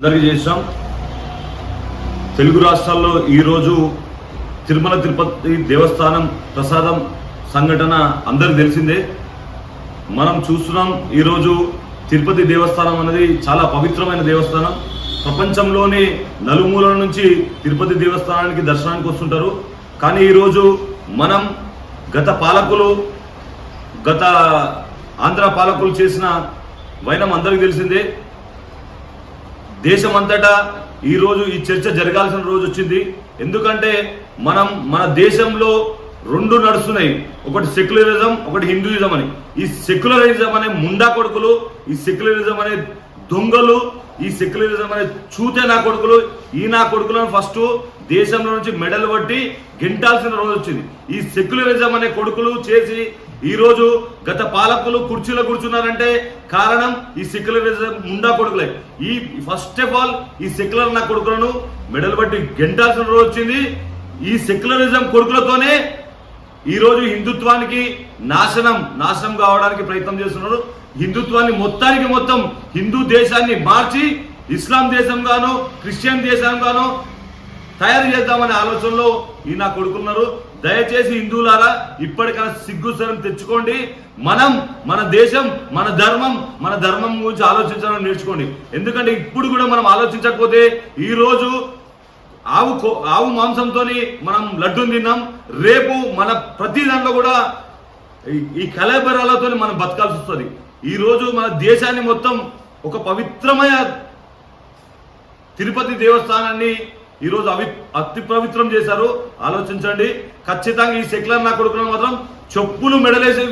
అందరికీ చేసాం తెలుగు రాష్ట్రాల్లో ఈరోజు తిరుమల తిరుపతి దేవస్థానం ప్రసాదం సంఘటన అందరికి తెలిసిందే. మనం చూస్తున్నాం ఈరోజు తిరుపతి దేవస్థానం అనేది చాలా పవిత్రమైన దేవస్థానం. ప్రపంచంలోని నలుమూలల నుంచి తిరుపతి దేవస్థానానికి దర్శనానికి వస్తుంటారు. కానీ ఈరోజు మనం గత పాలకులు గత ఆంధ్ర పాలకులు చేసిన వైనం అందరికీ తెలిసిందే. దేశమంతటా ఈ రోజు ఈ చర్చ జరగాల్సిన రోజు వచ్చింది. ఎందుకంటే మనం మన దేశంలో రెండు నడుస్తున్నాయి. ఒకటి సెక్యులరిజం ఒకటి హిందూయిజం అని. ఈ సెక్యులరిజం అనే ముండా కొడుకులు ఈ సెక్యులరిజం అనే దొంగలు ఈ సెక్యులరిజం అనే చూతే నా కొడుకులు ఈ నా కొడుకులను ఫస్ట్ దేశంలో నుంచి మెడలు పట్టి గెంటాల్సిన రోజు వచ్చింది. ఈ సెక్యులరిజం అనే కొడుకులు చేసి ఈరోజు గత పాలకులు కుర్చీలో కూర్చున్నారంటే కారణం ఈ సెక్యులరిజం ముండా కొడుకులే. ఈ ఫస్ట్ ఆఫ్ ఆల్ ఈ సెక్యులర్ నా కొడుకులను మెడలు బట్టి గెంటాల్సిన రోజు వచ్చింది. ఈ సెక్యులరిజం కొడుకులతోనే ఈరోజు హిందుత్వానికి నాశనం నాశనం కావడానికి ప్రయత్నం చేస్తున్నారు. హిందుత్వాన్ని మొత్తానికి మొత్తం హిందూ దేశాన్ని మార్చి ఇస్లాం దేశంగాను క్రిస్టియన్ దేశంగాను తయారు చేద్దామనే ఆలోచనలో ఈ నా కొడుకున్నారు దయచేసి హిందువులారా ఇప్పటికైనా సిగ్గుసరం తెచ్చుకోండి. మనం మన దేశం మన ధర్మం మన ధర్మం గురించి ఆలోచించడం నేర్చుకోండి. ఎందుకంటే ఇప్పుడు కూడా మనం ఆలోచించకపోతే ఈరోజు ఆవు కో- ఆవు మాంసంతో మనం లడ్డూని తిన్నాం. రేపు మన ప్రతి దాంట్లో కూడా ఈ- కలబెరాలతో మనం బతకాల్సి వస్తుంది. ఈ రోజు మన దేశాన్ని మొత్తం ఒక పవిత్రమైన తిరుపతి దేవస్థానాన్ని ఈరోజు అవి అతి పవిత్రం చేశారు. ఆలోచించండి. ఖచ్చితంగా ఈ సెక్యులర్ నా కొడుకులను మాత్రం చెప్పులు మెడలేసి